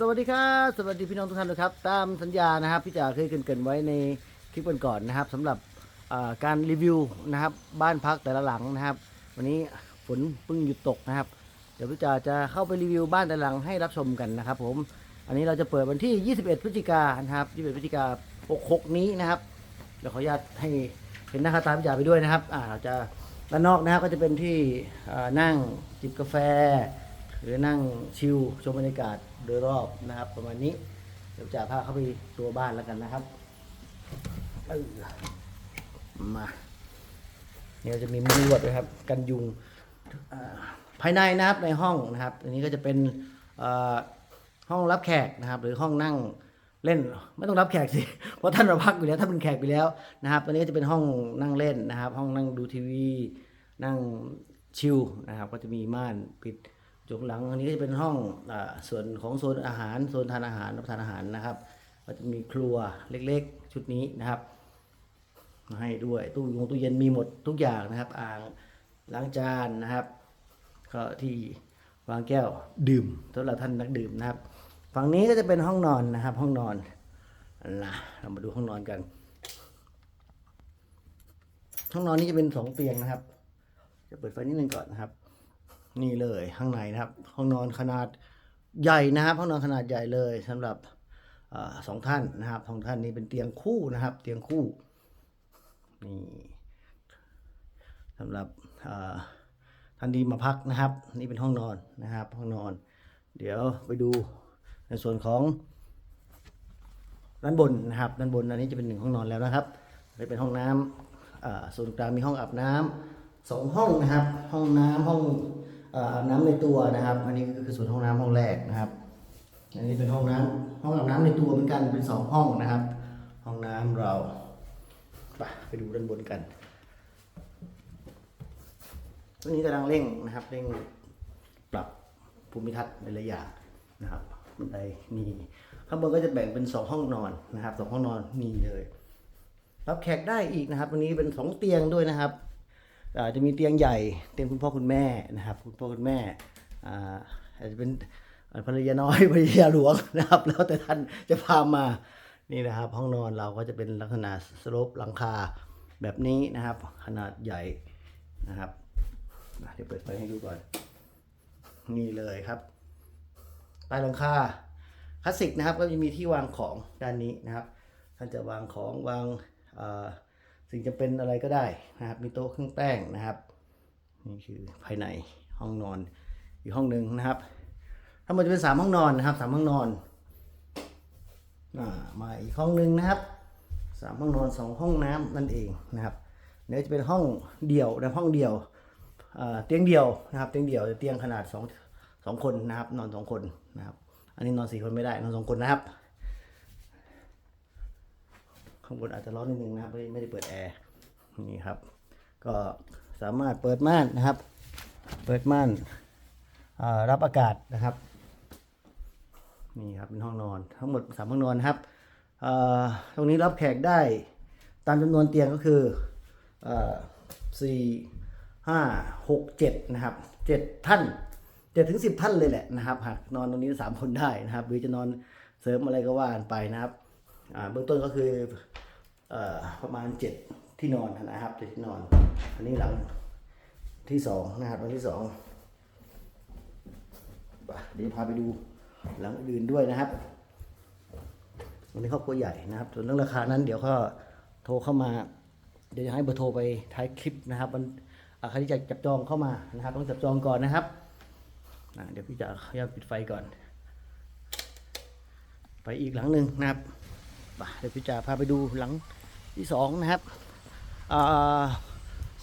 สวัสดีครับสวัสดีพี่น้องทุกท่านนะครับ ตามสัญญานะครับพี่จ๋าเคยเกรินไว้ในคลิปก่อนๆนะครับสำหรับการรีวิวนะครับ บ้านพักแต่ละหลังนะครับ วันนี้ฝนเพิ่งหยุดตกนะครับ เดี๋ยวพี่จ๋าจะเข้าไปรีวิวบ้านแต่ละหลังให้รับชมกันนะครับ ผม อันนี้เราจะเปิดวันที่ 21 พฤศจิกายนนะครับ21พฤศจิกายน66 นี้นะครับเดี๋ยวขออนุญาตให้เห็นหน้าค่าตาพี่จ๋าไปด้วยนะครับอ่าเราจะด้านนอกนะครับก็จะเป็นที่นั่งจิบกาแฟ หรือนั่งชิลชมบรรยากาศ โดยรอบนะครับ ประมาณนี้เดี๋ยวจะพาเข้าไปตัวบ้านแล้วกันนะครับมาเนี่ยจะมีมุ้งลวดด้วยครับกันยุงภายในนะครับในห้องนะครับ อันนี้ก็จะเป็นห้องรับแขกนะครับ หรือห้องนั่งเล่นไม่ต้องรับแขกสิเพราะท่านเราพักอยู่แล้วท่านเป็นแขกไปแล้วนะครับอันนี้ก็จะเป็นห้องนั่งเล่นนะครับ ห้องนั่งดูทีวี นั่งชิลนะครับ ก็จะมีม่านปิด จุกหลังอันนี้ก็จะเป็นห้องอาส่วนของโซนอาหารโซนทานอาหารรับประทานอาหารนะครับก็จะมีครัวเล็กๆ ชุดนี้นะครับ มาให้ด้วยตู้ยงตู้เย็นมีหมดทุกอย่างนะครับ อ่างล้างจานนะครับ ก็ที่วางแก้วดื่มสำหรับท่านนักดื่มนะครับ ฝั่งนี้ก็จะเป็นห้องนอนนะครับ ห้องนอนนะเรามาดูห้องนอนกัน ห้องนอนนี้จะเป็นสองเตียงนะครับ จะเปิดไฟนิดนึงก่อนนะครับ นี่เลยข้างในนะครับ ห้องนอนขนาดใหญ่นะครับห้องนอนขนาดใหญ่เลยสำหรับอสองท่านนะครับสองท่านนี้เป็นเตียงคู่นะครับ เตียงคู่นี่สำหรับท่านที่มาพักนะครับ นี่เป็นห้องนอนนะครับ ห้องนอน เดี๋ยวไปดูในส่วนของด้านบนนะครับด้านบนอันนี้จะเป็นหนึ่งห้องนอนแล้วนะครับนี่เป็นห้องน้ำอ่าส่วนกลางมีห้องอาบน้ำสองห้องนะครับ ห้องน้ำห้อง อ่าบน้ำในตัวนะครับ อันนี้ก็คือส่วนห้องน้ำห้องแรกนะครับ อันนี้เป็นห้องน้ำห้องอาบน้ำในตัวเหมือนกันเป็นสองห้องนะครับ ห้องน้ำเราไปไปดูด้านบนกันตัวนี้กำลังเร่งนะครับเร่งปรับภูมิทัศน์ในหลายอย่างนะครับบันไดมีข้างบนก็จะแบ่งเป็นสองห้องนอนนะครับสองห้องนอนมีเลยรับแขกได้อีกนะครับ วันนี้เป็นสองเตียงด้วยนะครับ อาจะมีเตียงใหญ่เตียงคุณพ่อคุณแม่นะครับคุณพ่อคุณแม่อาจจะเป็นภรรยาน้อยภรรยาหลวงนะครับ แล้วแต่ท่านจะพามานี่นะครับ ห้องนอนเราก็จะเป็นลักษณะสโลปหลังคาแบบนี้นะครับ ขนาดใหญ่นะครับเดี๋ยวเปิดไฟให้ดูก่อน นี่เลยครับใต้หลังคาคลาสสิกนะครับก็จะมีที่วางของด้านนี้นะครับ ท่านจะวางของวางอ สิ่งจำเป็นอะไรก็ได้นะครับ มีโต๊ะเครื่องแป้งนะครับนี่คือภายในห้องนอนอีกห้องหนึ่งนะครับทั้งหมดจะเป็นสามห้องนอนนะครับสามห้องนอนอมาอีกห้องหนึ่งนะครับสามห้องนอนสองห้องน้ำนั่นเองนะครับเดี๋ยจะเป็นห้องเดี่ยวนะห้องเดี่ยวเตียงเดี่ยวนะครับ เตียงเดี่ยวเตียงขนาดสองสองคนนะครับ นอนสองคนนะครับ อันนี้นอนสี่คนไม่ได้นอนสองคนนะครับ ข้างบนอาจจะร้อนนิดนึงนะครับไม่ได้เปิดแอร์นี่ครับ ก็สามารถเปิดม่านนะครับ เปิดม่านรับอากาศนะครับนี่ครับเป็นห้องนอนทั้งหมดสามห้องนอนนะครับตรงนี้รับแขกได้ตามจำนวนเตียงก็คือสี่ห้าหกเจ็ดนะครับเจ็ดท่านเจ็ดถึงสิบท่านเลยแหละนะครับหากนอนตรงนี้สามคนได้นะครับ หรือจะนอนเสริมอะไรก็ว่ากันไปนะครับ เบื้องต้นก็คือประมาณเจ็ดที่นอนนะครับเจ็ดที่นอน อันนี้หลังที่สองนะครับหลังที่สองเดี๋ยวพาไปดูหลังอื่นด้วยนะครับวันนี้ครอบครัวใหญ่นะครับ ส่วนเรื่องราคานั้นเดี๋ยวก็โทรเข้ามา เดี๋ยวจะให้เบอร์โทรไปท้ายคลิปนะครับมันอ่าใครที่จะจับจองเข้ามานะครับ ต้องจับจองก่อนนะครับเดี๋ยวพี่จะพยายามปิดไฟก่อน ไปอีกหลังหนึ่งนะครับ เดี๋ยวพี่จะพาไปดูหลังที่สองนะครับอ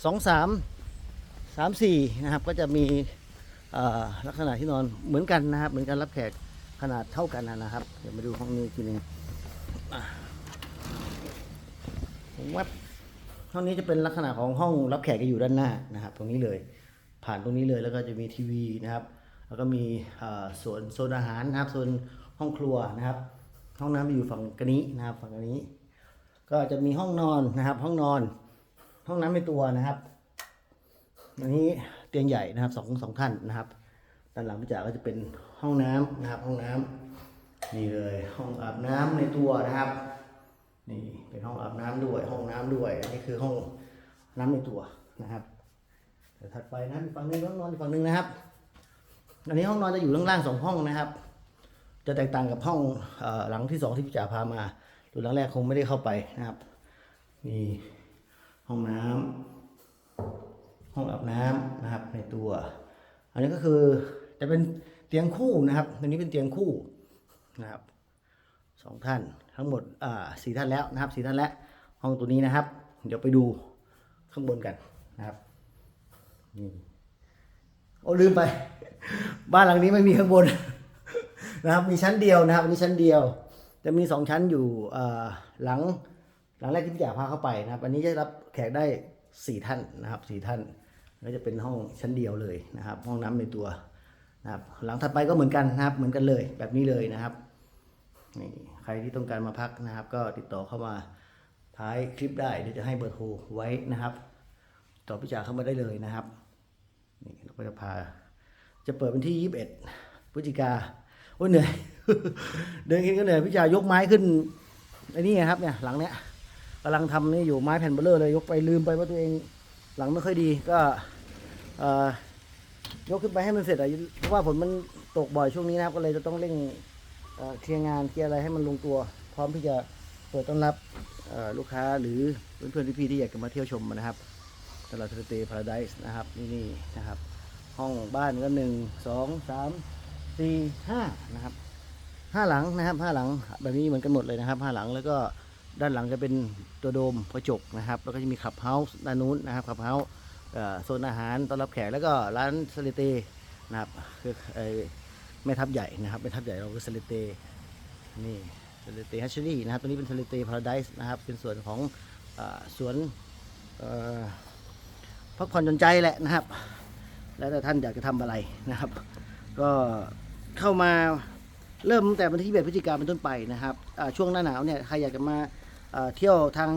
สองสามสามสี่นะครับก็จะมีลักษณะที่นอนเหมือนกันนะครับ เหมือนกันรับแขกขนาดเท่ากันนะครับ เดี๋ยวมาดูห้องนี้กทีหนึ่งผมว่าห้องนี้จะเป็นลักษณะของห้องรับแขกจะอยู่ด้านหน้านะครับ ตรงนี้เลย ผ่านตรงนี้เลยแล้วก็จะมีทีวีนะครับ แล้วก็มีส่วนโซนอาหารนะครับโซนห้องครัวนะครับ ห้องน้ำอยู่ฝั่งกนี้นะครับ ฝั่งกนี้ ก็จะมีห้องนอนนะครับ ห้องนอน ห้องน้ำในตัวนะครับอันนี้เตียงใหญ่นะครับสองสองท่านนะครับด้านหลังพี่จ๋าก็จะเป็นห้องน้ำนะครับ ห้องน้นี่เลยห้องอาบน้ำในตัวนะครับ นี่เป็นห้องอาบน้ำด้วย ห้องน้ำด้วยอันนี้คือห้องน้ำในตัวนะครับเดี๋ยวถัดไปนะอีฝั่งนึงห้องนอนอีกฝั่งหนึงนะครับ อันนี้ห้องนอนจะอยู่ล่างๆสองห้องนะครับ จะแตกต่างกับห้องอหลังที่สองที่พี่จ๋าพามาดูหลังแรกคงไม่ได้เข้าไปนะครับนี่ห้องน้ำห้องอาบน้ำนะครับ ในตัว อันนี้ก็คือจะเป็นเตียงคู่นะครับตัวนี้เป็นเตียงคู่นะครับสองท่านทั้งหมดอ่าสี่ท่านแล้วนะครับสี่ท่านแล้วห้องตัวนี้นะครับ เดี๋ยวไปดูข้างบนกันนะครับนี่โอ้ลืมไป บ้านหลังนี้ไม่มีข้างบน นะครับมีชั้นเดียวนะครับอันนี้ชั้นเดียว จะมีสองชั้นอยู่หลังหลังแรกที่พี่จ๋าพาเข้าไปนะครับ อันนี้จะรับแขกได้สี่ท่านนะครับสี่ท่านก็จะเป็นห้องชั้นเดียวเลยนะครับ ห้องน้ำในตัวนะครับหลังถัดไปก็เหมือนกันนะครับเหมือนกันเลยแบบนี้เลยนะครับนี่ใครที่ต้องการมาพักนะครับ ก็ติดต่อเข้ามาท้ายคลิปได้เดี๋ยวจะให้เบอร์โทรไว้นะครับต่อพี่จ๋าเข้ามาได้เลยนะครับนี่เราก็จะพาจะเปิดเป็นที่ 21พฤศจิกา โอ้ยเหนื่อย เดินขึ้นก็เหนื่อยพี่จ่ายกไม้ขึ้นไอ้นี่ไงครับเนี่ย หลังเนี้ยกำลังทำนี่อยู่ไม้แผ่นเบลเลอร์เลยยกไปลืมไปว่าตัวเองหลังไม่ค่อยดีก็ยกขึ้นไปให้มันเสร็จอะเพราะว่าฝนมันตกบ่อยช่วงนี้นะครับ ก็เลยจะต้องเร่งเอ่อเคลียร์งานเคลียร์อะไรให้มันลงตัว พร้อมที่จะเปิดต้อนรับลูกค้าหรือเพื่อนๆพี่ๆที่อยากจะมาเที่ยวชมนะครับตลาดทะเลพาราไดส์นะครับนี่นะครับ ห้องบ้านก็หนึ่งสองสาม สี่ห้านะครับห้าหลังนะครับห้าหลังแบบนี้เหมือนกันหมดเลยนะครับห้าหลังแล้วก็ด้านหลังจะเป็นตัวโดมกระจกนะครับ แล้วก็จะมีขับเฮาส์ด้านนู้นนะครับขับเฮาส์โซนอาหารต้อนรับแขกแล้วก็ร้านสเลเตนะครับคือไอ้แม่ทับใหญ่นะครับแม่ทับใหญ่เราคือสเลเตนี่สเลเตฮัชเชอรี่นะครับตัวนี้เป็นสเลเตพาราไดส์นะครับเป็นส่วนของอสวนพักผ่อนหย่อนใจแหละนะครับ แล้วแต่ท่านอยากจะทำอะไรนะครับ ก็ เข้ามาเริ่มตั้งแต่วันที่21พฤศจิกายนเป็นต้นไปนะครับช่วงหน้าหนาวเนี่ยใครอยากจะมาเที่ยวทาง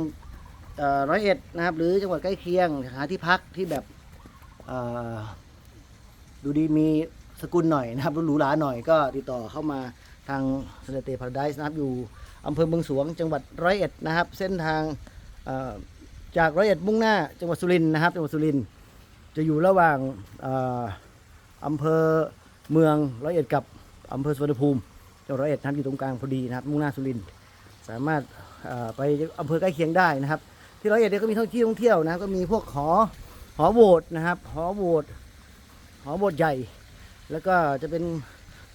ร้อยเอ็ดนะครับ หรือจังหวัดใกล้เคียงหาที่พักที่แบบดูดีมีสกุลหน่อยนะครับหรูหราหน่อยก็ติดต่อเข้ามาทางสเตเตพาราไดส์นะครับอยู่อำเภอเมืองสวง จังหวัดร้อยเอ็ดนะครับ เส้นทางจากร้อยเอ็ดมุ่งหน้า จังหวัดสุรินทร์นะครับ จังหวัดสุรินทร์จะอยู่ระหว่างอำเภอ เมืองร้อยเอ็ดกับอำเภอสุวรรณภูมิจังหวัดร้อยเอ็ดนะครับอยู่ตรงกลางพอดีนะครับมุ่งหน้าสุรินทร์สามารถไปอำเภอใกล้เคียงได้นะครับ ที่ร้อยเอ็ดเนี่ยก็มีท่องที่ท่องเที่ยวนะก็มีพวกหอหอโบสถ์นะครับหอโบสถ์หอโบสถ์ใหญ่ แล้วก็จะเป็น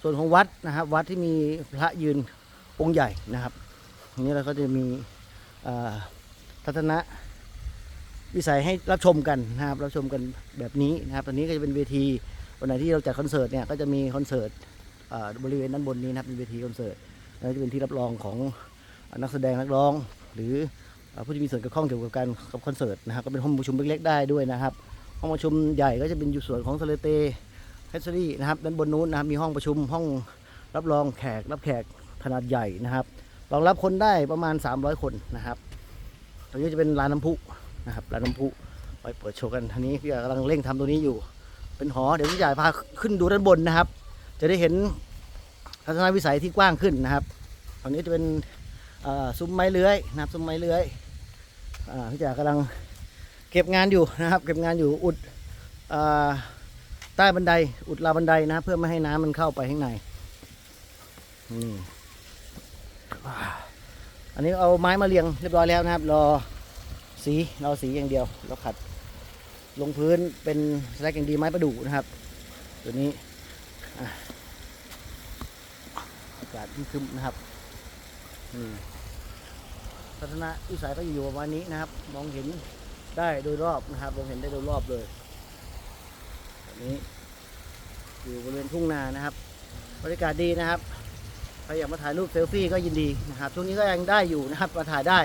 ส่วนของวัดนะครับ วัดที่มีพระยืนองค์ใหญ่นะครับอันนี้เราก็จะมีทัศนะวิสัยให้รับชมกันนะครับรับชมกันแบบนี้นะครับ ตอนนี้ก็จะเป็นเวที วันไหนที่เราจัดคอนเสิร์ตเนี่ยก็จะมีคอนเสิร์ตบริเวณด้านบนนี้นะครับเป็นเวทีคอนเสิร์ตแล้วจะเป็นที่รับรองของนักแสดงนักร้อง หรือผู้ที่มีส่วนเกี่ยวข้องเกี่ยวกับการกับคอนเสิร์ตนะครับก็เป็นห้องประชุมเล็กๆได้ด้วยนะครับ ห้องประชุมใหญ่ก็จะเป็นอยู่ส่วนของสเลเตเฮสซอรี่นะครับด้านบนนู้นนะครับมีห้องประชุมห้องรับรองแขกรับแขกขนาดใหญ่นะครับรองรับคนได้ประมาณ 300 คนนะครับตรงนี้จะเป็นลานน้ำพุนะครับร้านน้ำพุไปเปิดโชว์กันทีนี้พี่กำลังเร่งทำตัวนี้อยู่ เป็นหอ เดี๋ยวพี่ใหญ่พาขึ้นดูด้านบนนะครับ จะได้เห็นทัศนวิสัยที่กว้างขึ้นนะครับตอนนี้จะเป็นซุ้มไม้เลื้อยนะครับซุ้มไม้เลื้อยพี่ใหญ่กำลังเก็บงานอยู่นะครับ เก็บงานอยู่อุดอใต้บันไดอุดราวบันไดนะเพื่อไม่ให้น้ำมันเข้าไปข้างในนี่อันนี้เอาไม้มาเรียงเรียบร้อยแล้วนะครับ รอสีราสีอย่างเดียวเราขัด ลงพื้นเป็นสแลกอย่างดีไม้ประดู่นะครับ ตัวนี้อากาศคึมนะครับนี่ทัศนวิสัยก็อยู่ประมาณนี้นะครับ มองเห็นได้โดยรอบนะครับมองเห็นได้โดยรอบเลยแบบนี้ อยู่บริเวณทุ่งนานะครับบรรยากาศดีนะครับใครอยากมาถ่ายรูปเซลฟี่ก็ยินดีนะครับช่วงนี้ก็ยังได้อยู่นะครับมาถ่ายได้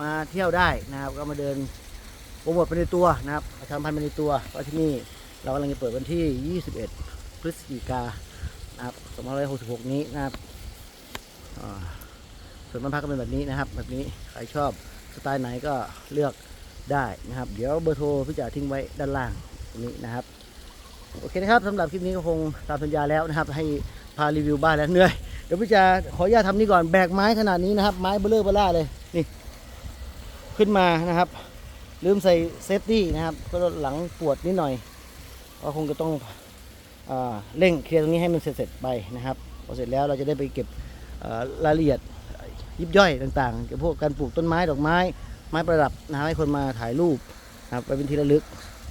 มาเที่ยวได้นะครับ ก็มาเดิน โปรโมทไปในตัวนะครับประชาสัมพันธ์ไปในตัวว่าที่นี่เรากำลังจะเปิดวันที่ 21 พฤศจิกานะครับ2566 นี้นะครับส่วนบ้านพักก็เป็นแบบนี้นะครับ แบบนี้ใครชอบสไตล์ไหนก็เลือกได้นะครับ เดี๋ยวเบอร์โทรพี่จ๋าทิ้งไว้ด้านล่างตรงนี้นะครับโอเคนะครับสำหรับคลิปนี้ก็คงตามสัญญาแล้วนะครับ ให้พารีวิวบ้านแล้วเหนื่อยเดี๋ยวพี่จะขออนุญาตทำนี่ก่อนแบกไม้ขนาดนี้นะครับ ไม้เบลเลอร์เบล่าเลยนี่ ขึ้นมานะครับ ลืมใส่เซฟตี้นะครับก็หลังปวดนิดหน่อยก็คงจะต้องอเร่งเคลียร์ตรงนี้ให้มันเสร็จๆไปนะครับพอเสร็จแล้วเราจะได้ไปเก็บรายละเอียดยิบย่อยต่างๆเกี่ยวกับพวกการปลูกต้นไม้ดอกไม้ ไม้ประดับนะครับให้คนมาถ่ายรูปนะครับไปเป็นที่ระลึก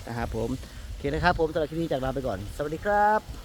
นะครับผมโอเคนะครับผมสำหรับคลิปนี้จากลาไปก่อน สวัสดีครับ